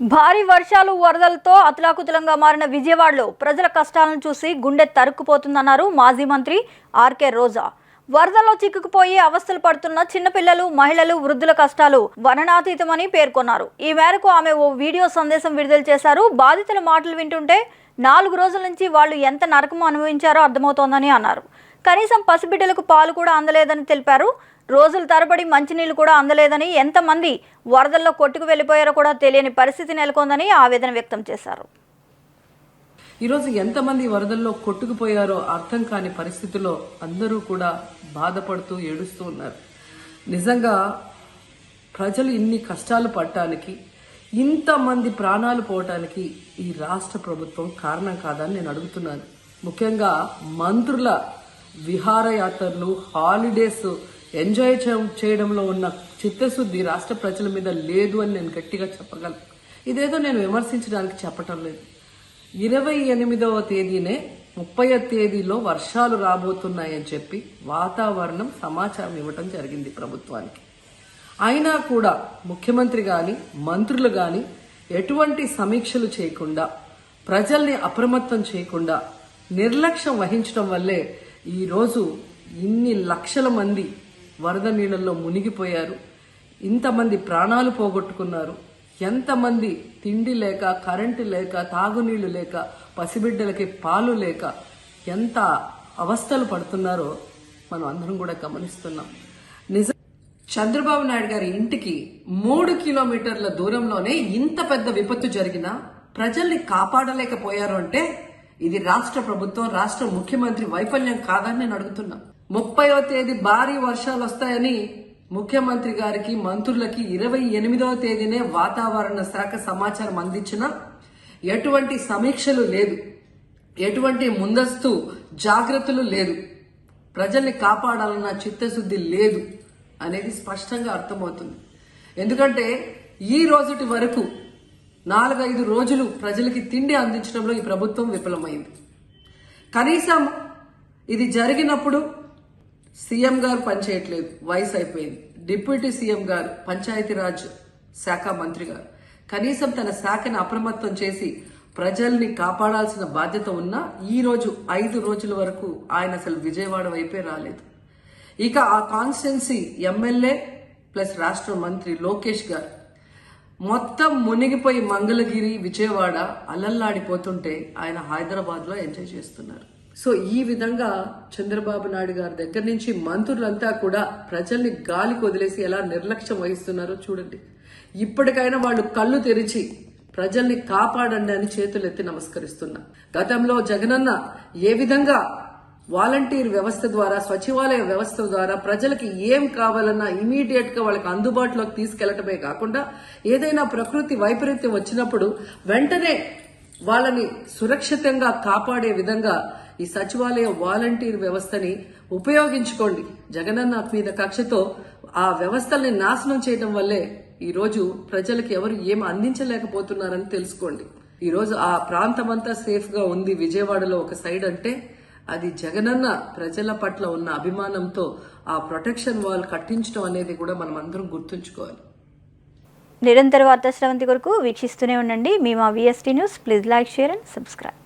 భారీ వర్షాలు వరదలతో అతలాకుతలంగా మారిన విజయవాడలో ప్రజల కష్టాలను చూసి గుండె తరుక్కుపోతుందన్నారు మాజీ మంత్రి ఆర్కే రోజా. వరదల్లో చిక్కుకుపోయి అవస్థలు పడుతున్న చిన్నపిల్లలు మహిళలు వృద్ధుల కష్టాలు వర్ణనాతీతమని పేర్కొన్నారు. ఈ మేరకు ఆమె ఓ వీడియో సందేశం విడుదల చేశారు. బాధితుల మాటలు వింటుంటే నాలుగు రోజుల నుంచి వాళ్ళు ఎంత నరకం అనుభవించారో అర్థమవుతోందని అన్నారు. కనీసం పసిబిడ్డలకు పాలు కూడా అందలేదని తెలిపారు. రోజుల తరబడి మంచినీళ్ళు కూడా అందలేదని ఎంతమంది వరదల్లో కొట్టుకు వెళ్ళిపోయారో కూడా తెలియని పరిస్థితి నెలకొందని ఆవేదన వ్యక్తం చేశారు. ఈరోజు ఎంతమంది వరదల్లో కొట్టుకుపోయారో అర్థం కాని పరిస్థితిలో అందరూ కూడా బాధపడుతూ ఏడుస్తూ ఉన్నారు. నిజంగా ప్రజలు ఇన్ని కష్టాలు పడటానికి ఇంతమంది ప్రాణాలు పోవటానికి ఈ రాష్ట్ర ప్రభుత్వం కారణం కాదని నేను అడుగుతున్నాను. ముఖ్యంగా మంత్రుల విహారయాత్రలు హాలిడేస్ ఎంజాయ్ చేయడంలో ఉన్న చిత్తశుద్ధి రాష్ట్ర ప్రజల మీద లేదు అని నేను గట్టిగా చెప్పగలను. ఇదేదో నేను విమర్శించడానికి చెప్పటం లేదు. ఇరవై ఎనిమిదవ తేదీనే ముప్పై తేదీలో వర్షాలు రాబోతున్నాయని చెప్పి వాతావరణం సమాచారం ఇవ్వటం జరిగింది ప్రభుత్వానికి. అయినా కూడా ముఖ్యమంత్రి గాని మంత్రులు గాని ఎటువంటి సమీక్షలు చేయకుండా ప్రజల్ని అప్రమత్తం చేయకుండా నిర్లక్ష్యం వహించడం వల్లే ఈరోజు ఇన్ని లక్షల మంది వరద నీళ్ళల్లో మునిగిపోయారు. ఇంతమంది ప్రాణాలు పోగొట్టుకున్నారు. ఎంతమంది తిండి లేక కరెంటు లేక తాగునీళ్ళు లేక పసిబిడ్డలకి పాలు లేక ఎంత అవస్థలు పడుతున్నారో మనం అందరం కూడా గమనిస్తున్నాం. నిజం చంద్రబాబు నాయుడు గారి ఇంటికి మూడు కిలోమీటర్ల దూరంలోనే ఇంత పెద్ద విపత్తు జరిగినా ప్రజల్ని కాపాడలేకపోయారు అంటే ఇది రాష్ట్ర ప్రభుత్వం రాష్ట్ర ముఖ్యమంత్రి వైఫల్యం కాదని నేను అడుగుతున్నా. ముప్పైవ తేదీ భారీ వర్షాలు వస్తాయని ముఖ్యమంత్రి గారికి మంత్రులకి ఇరవై ఎనిమిదవ తేదీనే వాతావరణ శాఖ సమాచారం అందించిన ఎటువంటి సమీక్షలు లేదు. ఎటువంటి ముందస్తు జాగ్రత్తలు లేదు. ప్రజల్ని కాపాడాలన్న చిత్తశుద్ధి లేదు అనేది స్పష్టంగా అర్థమవుతుంది. ఎందుకంటే ఈ రోజుటి వరకు నాలుగైదు రోజులు ప్రజలకి తిండి అందించడంలో ఈ ప్రభుత్వం విఫలమైంది. కనీసం ఇది జరిగినప్పుడు సీఎం గారు పనిచేయట్లేదు వయసు అయిపోయింది. డిప్యూటీ సీఎం గారు పంచాయతీరాజ్ శాఖ మంత్రి గారు కనీసం తన శాఖను అప్రమత్తం చేసి ప్రజల్ని కాపాడాల్సిన బాధ్యత ఉన్నా ఈ రోజు ఐదు రోజుల వరకు ఆయన అసలు విజయవాడ వైపే రాలేదు. ఇక ఆ కాన్స్టెన్సీ ఎమ్మెల్యే ప్లస్ రాష్ట్ర మంత్రి లోకేష్ గారు మొత్తం మునిగిపోయి మంగళగిరి విజయవాడ అలల్లాడిపోతుంటే ఆయన హైదరాబాద్లో ఎంజాయ్ చేస్తున్నారు. సో ఈ విధంగా చంద్రబాబు నాయుడు గారి దగ్గర నుంచి మంత్రులంతా కూడా ప్రజల్ని గాలికి వదిలేసి ఎలా నిర్లక్ష్యం వహిస్తున్నారో చూడండి. ఇప్పటికైనా వాళ్ళు కళ్ళు తెరిచి ప్రజల్ని కాపాడండి అని చేతులెత్తి నమస్కరిస్తున్నా. గతంలో జగనన్న ఏ విధంగా వాలంటీర్ వ్యవస్థ ద్వారా సచివాలయ వ్యవస్థ ద్వారా ప్రజలకి ఏం కావాలన్నా ఇమీడియట్గా వాళ్ళకి అందుబాటులోకి తీసుకెళ్ళటమే కాకుండా ఏదైనా ప్రకృతి వైపరీత్యం వచ్చినప్పుడు వెంటనే వాళ్ళని సురక్షితంగా కాపాడే విధంగా ఈ సచివాలయ వాలంటీర్ వ్యవస్థని ఉపయోగించుకోండి. జగనన్న మీద కక్షతో ఆ వ్యవస్థల్ని నాశనం చేయడం వల్లే ఈ రోజు ప్రజలకు ఎవరు ఏం అందించలేకపోతున్నారని తెలుసుకోండి. ఈరోజు ఆ ప్రాంతమంతా సేఫ్గా ఉంది. విజయవాడలో ఒక సైడ్ అంటే అది జగనన్న ప్రజల పట్ల ఉన్న అభిమానంతో ఆ ప్రొటెక్షన్ వాల్ కట్టించడం అనేది కూడా మనం అందరం గుర్తుంచుకోవాలి. నిరంతర వార్తా శ్రవంతి కొరకు వీక్షిస్తూనే ఉండండి. మీ మా VST news please like share and subscribe